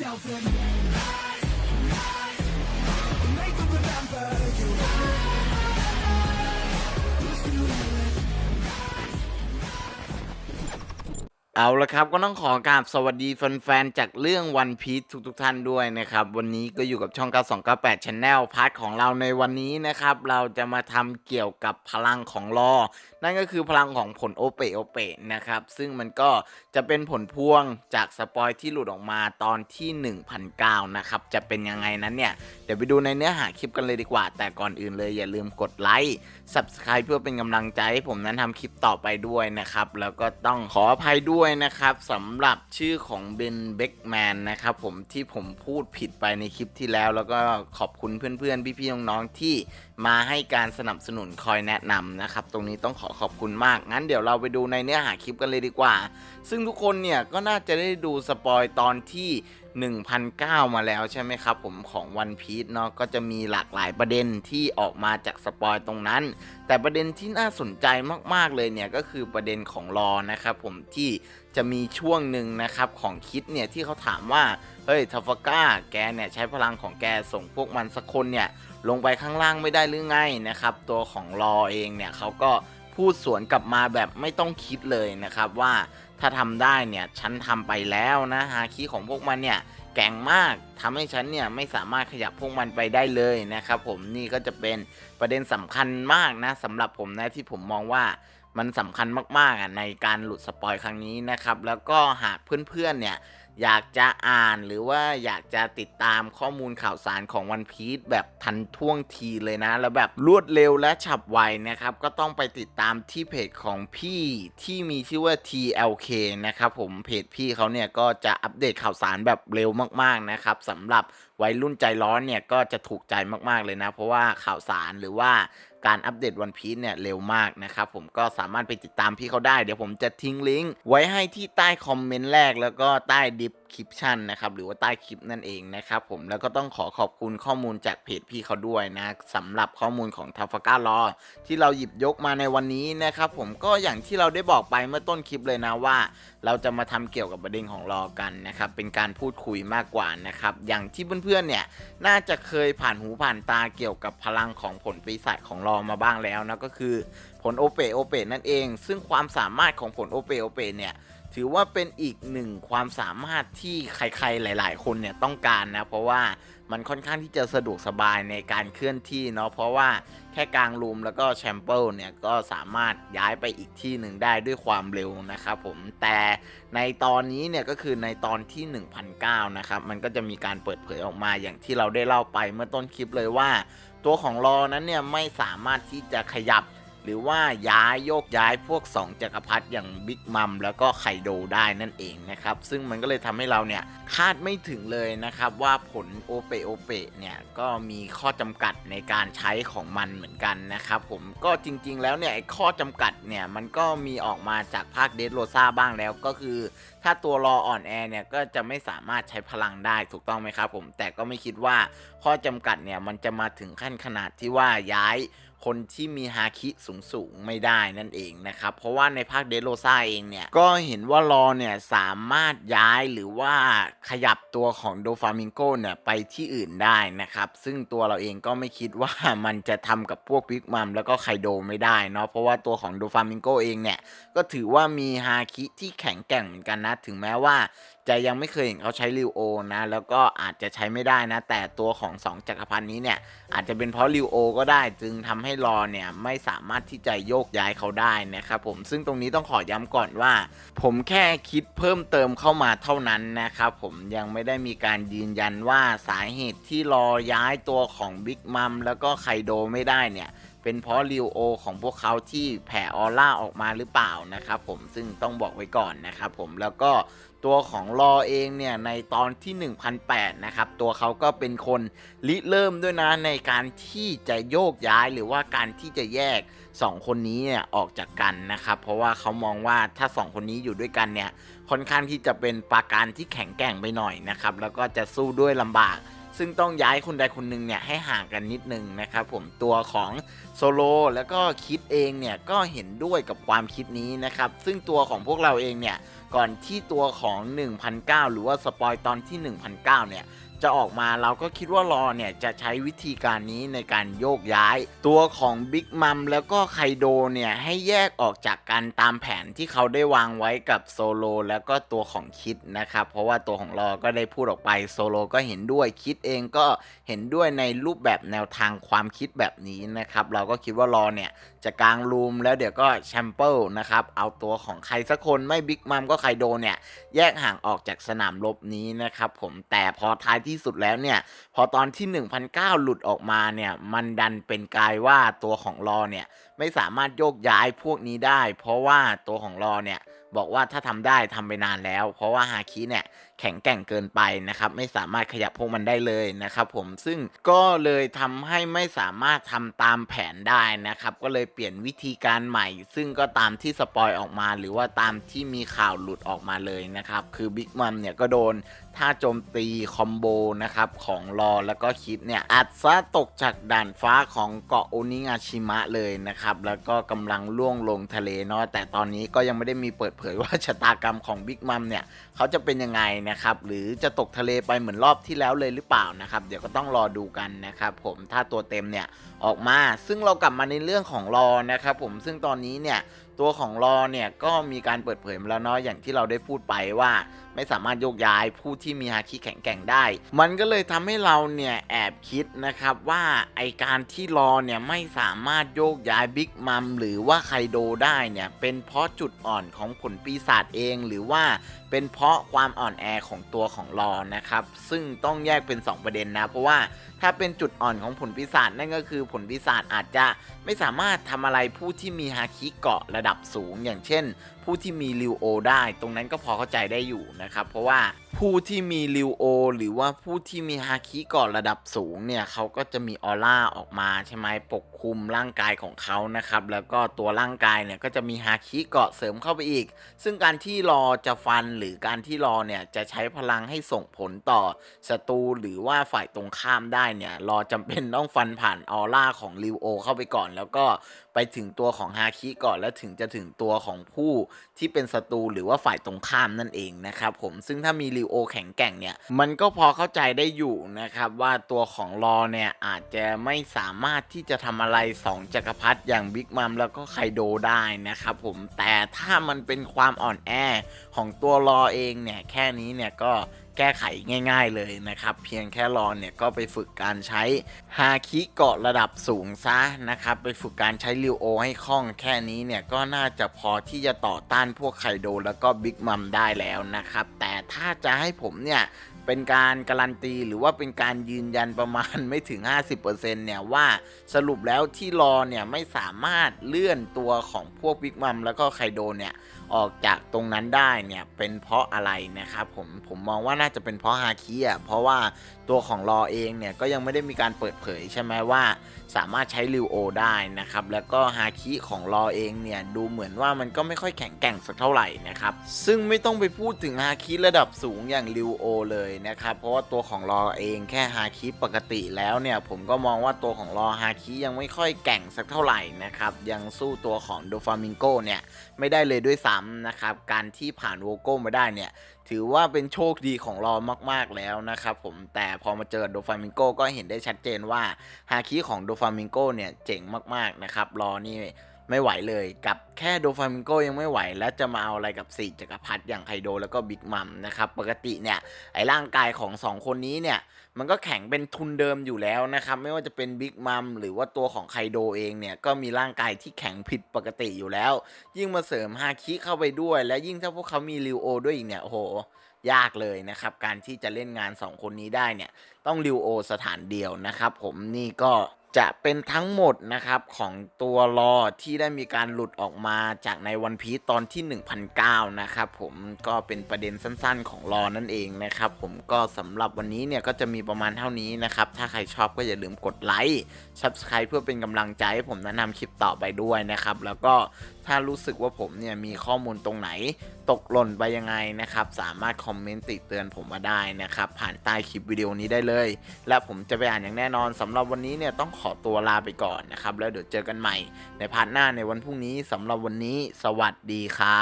yourself and เอาละครับก็ต้องขอกราบสวัสดีแฟนๆจากเรื่องวันพีททุกๆท่านด้วยนะครับ วันนี้ก็อยู่กับช่อง 9298 Channel พาร์ทของเราในวันนี้นะครับ เราจะมาทำเกี่ยวกับพลังของลอ นั่นก็คือพลังของผลโอเปโอเปนะครับ ซึ่งมันก็จะเป็นผลพวงจากสปอยที่หลุดออกมาตอนที่ 1009 นะครับ จะเป็นยังไงนั้นเนี่ย เดี๋ยวไปดูในเนื้อหาคลิปกันเลยดีกว่า แต่ก่อนอื่นเลยอย่าลืมกดไลค์ Subscribe เพื่อเป็นกำลังใจให้ผมนั้นทำคลิปต่อไปด้วยนะครับ แล้วก็ต้องขออภัยด้วยนะครับสำหรับชื่อของเบนเบกแมนนะครับผมที่ผมพูดผิดไปในคลิปที่แล้ว แล้วก็ขอบคุณเพื่อนๆ พี่ๆ น้องๆ ที่มาให้การสนับสนุนคอยแนะนำนะครับ ตรงนี้ต้องขอขอบคุณมาก งั้นเดี๋ยวเราไปดูในเนื้อหาคลิปกันเลยดีกว่า ซึ่งทุกคนเนี่ยก็น่าจะได้ดูสปอยตอนที่1,009 มาแล้วใช่ไหมครับผมของวันพีชเนาะก็จะมีหลากหลายประเด็นที่ออกมาจากสปอยตรงนั้น แต่ประเด็นที่น่าสนใจมากๆเลยเนี่ยก็คือประเด็นของรอนะครับผมที่จะมีช่วงหนึ่งนะครับของคิดเนี่ยที่เขาถามว่าเฮ้ยทัฟก้าแกเนี่ยใช้พลังของแกส่งพวกมันสักคนเนี่ยลงไปข้างล่างไม่ได้หรือไงนะครับตัวของรอเองเนี่ยเขาก็ พูดสวนกลับมาแบบไม่ต้องคิดเลยนะครับว่าถ้าทำได้เนี่ยฉันทำไปแล้วนะฮาคีของพวกมันเนี่ยแก่งมากทำให้ฉันเนี่ยไม่สามารถขยับพวกมันไปได้เลยนะครับผมนี่ก็จะเป็นประเด็นสำคัญมากนะสำหรับผมนะที่ผมมองว่ามันสำคัญมากๆอะในการหลุดสปอยครั้งนี้นะครับแล้วก็หากเพื่อนๆเนี่ย อยากจะอ่านหรือว่าอยากจะติดตามข้อมูลข่าวสารของวันพีซแบบทันท่วงทีเลยนะ แล้วแบบรวดเร็วและฉับไวนะครับ ก็ต้องไปติดตามที่เพจของพี่ที่มีชื่อว่า TLK นะครับผมเพจพี่เขาเนี่ยก็จะอัปเดตข่าวสารแบบเร็วมาก ๆ นะครับสำหรับวัยรุ่นใจร้อนเนี่ยก็จะถูกใจมาก ๆ เลยนะ เพราะว่าข่าวสารหรือว่า การอัปเดตวันพีซเนี่ยเร็วมากนะครับผมก็สามารถไปติดตามพี่เขาได้ เดี๋ยวผมจะทิ้งลิงก์ไว้ให้ที่ใต้คอมเมนต์แรกแล้วก็ใต้ดิฟ คลิปชันนะครับหรือว่าใต้คลิปนั่นเองนะครับผมแล้วก็ต้องขอขอบคุณข้อมูลจากเพจพี่เขาด้วยนะสำหรับข้อมูลของทัฟก้ารอที่เราหยิบยกมาในวันนี้นะครับผมก็อย่างที่เราได้บอกไปเมื่อต้นคลิปเลยนะว่า เราจะมาทำเกี่ยวกับประเด็นของรอกันนะครับเป็นการพูดคุยมากกว่านะครับอย่างที่เพื่อนๆเนี่ยน่าจะเคยผ่านหูผ่านตาเกี่ยวกับพลังของผลปีศาจของรอมาบ้างแล้วนะก็คือผลโอเปโอเปนั่นเอง ซึ่งความสามารถของผลโอเปโอเปเนี่ย ถือว่าเป็นอีกหนึ่งความสามารถที่ใครๆหลาย ๆ คนเนี่ยต้องการนะ เพราะว่ามันค่อนข้างที่จะสะดวกสบายในการเคลื่อนที่เนาะเพราะว่าแค่กลางรูมแล้วก็แชมเปิลเนี่ยก็สามารถย้ายไปอีกที่หนึ่งได้ด้วยความเร็วนะครับผมแต่ในตอนนี้เนี่ยก็คือในตอนที่ 1009 นะครับ มันก็จะมีการเปิดเผยออกมาอย่างที่เราได้เล่าไปเมื่อต้นคลิปเลยว่า ตัวของรอนั้นเนี่ยไม่สามารถที่จะขยับ หรือว่าย้ายโยกย้ายพวก 2 จักรพรรดิอย่างบิ๊กมัมแล้วก็ไคโดได้นั่นเองนะครับ ซึ่งมันก็เลยทำให้เราเนี่ยคาดไม่ถึงเลยนะครับว่าผลโอเปโอเปเนี่ยก็มีข้อจำกัดในการใช้ของมันเหมือนกันนะครับผมก็จริงๆแล้วเนี่ยข้อจำกัดเนี่ยมันก็มีออกมาจากภาคเดดโรซาบ้างแล้วก็คือ ถ้าตัวรออ่อนแอเนี่ยก็จะไม่สามารถใช้พลังได้ถูกต้องไหมครับผมแต่ก็ไม่คิดว่าข้อจำกัดเนี่ยมันจะมาถึงขั้นขนาดที่ว่าย้าย คนที่มีฮาคิสูงสูงไม่ได้นั่นเองนะครับ เพราะว่าในภาคเดโรซาเองเนี่ย ก็เห็นว่ารอเนี่ยสามารถย้ายหรือว่าขยับตัวของโดฟามิงโกเนี่ยไปที่อื่นได้นะครับ ซึ่งตัวเราเองก็ไม่คิดว่ามันจะทำกับพวกบิ๊กมัมแล้วก็ไคโดไม่ได้เนาะเพราะว่าตัวของโดฟามิงโกเองเนี่ยก็ถือว่ามีฮาคิที่แข็งแกร่งเหมือนกันนะ ถึงแม้ว่าจะยังไม่เคยเห็นเขาใช้ริวโอนะแล้วก็อาจจะใช้ไม่ได้นะ แต่ตัวของ2จักรพรรดินี้เนี่ยอาจจะเป็นเพราะริวโอก็ได้ จึงทำให้รอเนี่ยไม่สามารถที่จะโยกย้ายเขาได้นะครับผมซึ่งตรงนี้ต้องขอย้ำก่อนว่า ผมแค่คิดเพิ่มเติมเข้ามาเท่านั้นนะครับผมยังไม่ได้มีการยืนยันว่าสาเหตุที่รอย้ายตัวของบิ๊กมัมแล้วก็ไคโดไม่ได้เนี่ยเป็นเพราะริวโอของพวกเขาที่แผ่ออร่าออกมาหรือเปล่านะครับผมซึ่งต้องบอกไว้ก่อนนะครับผมแล้วก็ ตัวของรอเองเนี่ยในตอนที่ 1008 นะครับ ตัวเขาก็เป็นคนริเริ่มด้วยนะในการที่จะโยกย้ายหรือว่าการที่จะแยก 2 คนนี้เนี่ยออกจากกันนะครับ เพราะว่าเขามองว่าถ้า 2 คนนี้อยู่ด้วยกันเนี่ยค่อนข้างที่จะเป็นปาการที่แข็งแกร่งไปหน่อยนะครับ แล้วก็จะสู้ด้วยลำบาก ซึ่งต้องย้ายคนใดคนหนึ่งเนี่ยให้ห่างกันนิดนึงนะครับผมตัวของโซโลแล้วก็คิดเองเนี่ยก็เห็นด้วยกับความคิดนี้นะครับ ซึ่งตัวของพวกเราเองเนี่ยก่อนที่ตัวของ 1,009 หรือว่าสปอยตอนที่ 1,009 เนี่ย จะออกมาเราก็คิดว่ารอเนี่ยจะใช้วิธีการนี้ในการโยกย้าย ตัวของบิ๊กมัมแล้วก็ไคโดเนี่ยให้แยกออกจากกันตามแผนที่เขาได้วางไว้กับโซโลแล้วก็ตัวของคิดนะครับ เพราะว่าตัวของรอก็ได้พูดออกไปโซโลก็เห็นด้วยคิดเองก็เห็นด้วยในรูปแบบแนวทางความคิดแบบนี้นะครับ เราก็คิดว่ารอเนี่ยจะกลางรูมแล้วเดี๋ยวก็แชมเปิลนะครับเอาตัวของใครสักคนไม่บิ๊กมัมก็ไคโดเนี่ยแยกห่างออกจากสนามรบนี้นะครับผมแต่พอท้ายที่ที่สุดแล้วเนี่ย พอตอนที่ 1,009 หลุดออกมาเนี่ย มันดันเป็นกายว่าตัวของรอเนี่ย ไม่สามารถโยกย้ายพวกนี้ได้ เพราะว่าตัวของรอเนี่ย บอกว่าถ้าทำได้ทำไปนานแล้ว เพราะว่าฮาคิเนี่ย แข็งแกร่งเกินไปนะครับ ไม่สามารถขยับพวกมันได้เลยนะครับผมซึ่งก็เลยทำให้ไม่สามารถทำตามแผนได้นะครับ ก็เลยเปลี่ยนวิธีการใหม่ ซึ่งก็ตามที่สปอยออกมา หรือว่าตามที่มีข่าวหลุดออกมาเลยนะครับคือบิ๊กมัมเนี่ยก็โดนท่าโจมตีคอมโบนะครับของรอแล้วก็คิดเนี่ยอัดซะตกจากด่านฟ้าของเกาะโอนิงาชิมะเลยนะครับแล้วก็กำลังล่วงลงทะเลเนาะแต่ตอนนี้ก็ยังไม่ได้มีเปิดเผยว่าชะตากรรมของบิ๊กมัมเนี่ยเขาจะเป็นยังไงนะครับหรือจะตกทะเลไปเหมือนรอบที่แล้วเลยหรือเปล่านะครับเดี๋ยวก็ต้องรอดูกันนะครับผมถ้าตัวเต็มเนี่ยออกมาซึ่งเรากลับมาในเรื่องของรอนะครับผมซึ่งตอนนี้เนี่ยตัวของรอเนี่ยก็มีการเปิดเผยมาแล้วเนาะอย่างที่เราได้พูดไปว่าไม่สามารถโยกย้ายผู้ที่มีฮาคิแข็งแกร่งได้ มันก็เลยทำให้เราเนี่ยแอบคิดนะครับว่าไอการที่รอเนี่ยไม่สามารถโยกย้ายบิ๊กมัมหรือว่าไคโดได้เนี่ยเป็นเพราะจุดอ่อนของผลปีศาจเองหรือว่าเป็นเพราะความอ่อนแอของตัวของรอนะครับ ซึ่งต้องแยกเป็น 2 ประเด็นนะ เพราะว่าถ้าเป็นจุดอ่อนของผลปีศาจนั่นก็คือผลปีศาจอาจจะไม่สามารถทำอะไรผู้ที่มีฮาคิเกาะระดับสูง อย่างเช่นผู้ที่มีริวโอได้ ตรงนั้นก็พอเข้าใจได้อยู่นะครับ เพราะว่า ผู้ที่มีริวโอ หรือว่าผู้ที่มีฮาคิเกาะระดับสูงเนี่ยเขาก็จะมีออร่าออกมาใช่ไหมปกคลุมร่างกายของเขานะครับ แล้วก็ตัวร่างกายเนี่ยก็จะมีฮาคิเกาะเสริมเข้าไปอีก ซึ่งการที่รอจะฟันหรือการที่รอเนี่ยจะใช้พลังให้ส่งผลต่อศัตรูหรือว่าฝ่ายตรงข้ามได้เนี่ยรอจำเป็นต้องฟันผ่านออร่าของริวโอ เข้าไปก่อน แล้วก็ไปถึงตัวของฮาคิก่อนแล้วถึงจะถึงตัวของผู้ที่เป็นศัตรูหรือว่าฝ่ายตรงข้ามนั่นเองนะครับผมซึ่งถ้ามีริวโอแข็งแกร่งเนี่ย มันก็พอเข้าใจได้อยู่นะครับ ว่าตัวของรอเนี่ย อาจจะไม่สามารถที่จะทำอะไร2จักรพรรดิอย่างบิ๊กมัมแล้วก็ไคโดได้นะครับผมแต่ถ้ามันเป็นความอ่อนแอของตัวรอเองเนี่ย แค่นี้เนี่ยก็แก้ไขง่าย ๆเลยนะครับ เพียงแค่รอเนี่ยก็ไปฝึกการใช้ฮาคิเกาะระดับสูงซะนะครับ ไปฝึกการใช้ริวโอให้คล่องแค่นี้เนี่ยก็น่าจะพอที่จะต่อต้านพวกไคโดแล้วก็บิ๊กมัมได้แล้วนะครับ แต่ถ้าจะให้ผมเนี่ย เป็นการการันตีหรือว่าเป็นการยืนยันประมาณไม่ถึง 50%เนี่ยว่าสรุปแล้วที่รอเนี่ยไม่สามารถเลื่อนตัวของพวกบิ๊กมัมแล้วก็ไคโดเนี่ยออกจากตรงนั้นได้เนี่ยเป็นเพราะอะไรนะครับผมผมมองว่าน่าจะเป็นเพราะฮาคิอะเพราะว่าตัวของรอเองเนี่ยก็ยังไม่ได้มีการเปิดเผยใช่ไหมว่าสามารถใช้ริวโอได้นะครับแล้วก็ฮาคิของรอเองเนี่ยดูเหมือนว่ามันก็ไม่ค่อยแข็งแกร่งสักเท่าไหร่นะครับซึ่งไม่ต้องไปพูดถึงฮาคิระดับสูงอย่างริวโอเลยนะครับ เพราะว่าตัวของรอเองแค่ฮาคิปกติแล้วเนี่ย ผมก็มองว่าตัวของรอฮาคิยังไม่ค่อยแก่งสักเท่าไหร่นะครับ ยังสู้ตัวของโดฟามิงโกเนี่ย ไม่ได้เลยด้วยซ้ำนะครับ การที่ผ่านโวโก้มาได้เนี่ยถือว่าเป็นโชคดีของรอมาก ๆ แล้วนะครับผมแต่พอมาเจอโดฟามิงโกก็เห็นได้ชัดเจนว่าฮาคิของโดฟามิงโกเนี่ยเจ๋งมาก ๆ นะครับรอนี่ ไม่ไหวเลยกับแค่โดฟามิงโกยังไม่ไหว แล้วจะมาเอาอะไรกับ4จักรพรรดิอย่างไคโดแล้วก็บิ๊กมัมนะครับปกติเนี่ยไอร่างกายของ 2 คนนี้เนี่ยมันก็แข็งเป็นทุนเดิมอยู่แล้วนะครับไม่ว่าจะเป็นบิ๊กมัมหรือว่าตัวของไคโดเองเนี่ยก็มีร่างกายที่แข็งผิดปกติอยู่แล้ว ยิ่งมาเสริมฮาคิเข้าไปด้วย และยิ่งถ้าพวกเขามีริวโอด้วยอีกเนี่ยโอ้โหยากเลยนะครับการที่จะเล่นงาน 2 คนนี้ได้เนี่ยต้องริวโอสถานเดียวนะครับผมนี่ก็ จะเป็นทั้งหมดนะครับของตัวรอที่ได้มีการหลุดออกมาจากในวันพีตอนที่ 1009 นะครับผมก็เป็นประเด็นสั้นๆ ของรอนั่นเองนะครับผมก็สำหรับวันนี้เนี่ยก็จะมีประมาณเท่านี้นะครับ ถ้าใครชอบก็อย่าลืมกดไลค์ Subscribe เพื่อเป็นกำลังใจให้ผมแนะนำคลิปต่อไปด้วยนะครับ แล้วก็ถ้ารู้สึกว่าผมเนี่ยมีข้อมูลตรงไหน ตกหล่นไปยังไงนะครับ สามารถคอมเมนต์ติเตือนผมมาได้นะครับ ผ่านใต้คลิปวิดีโอนี้ได้เลย และผมจะไปอ่านอย่างแน่นอนสำหรับวันนี้เนี่ยต้องขอตัวลาไปก่อนนะครับ แล้วเดี๋ยวเจอกันใหม่ ในพาร์ทหน้าในวันพรุ่งนี้สำหรับวันนี้ สวัสดีครับ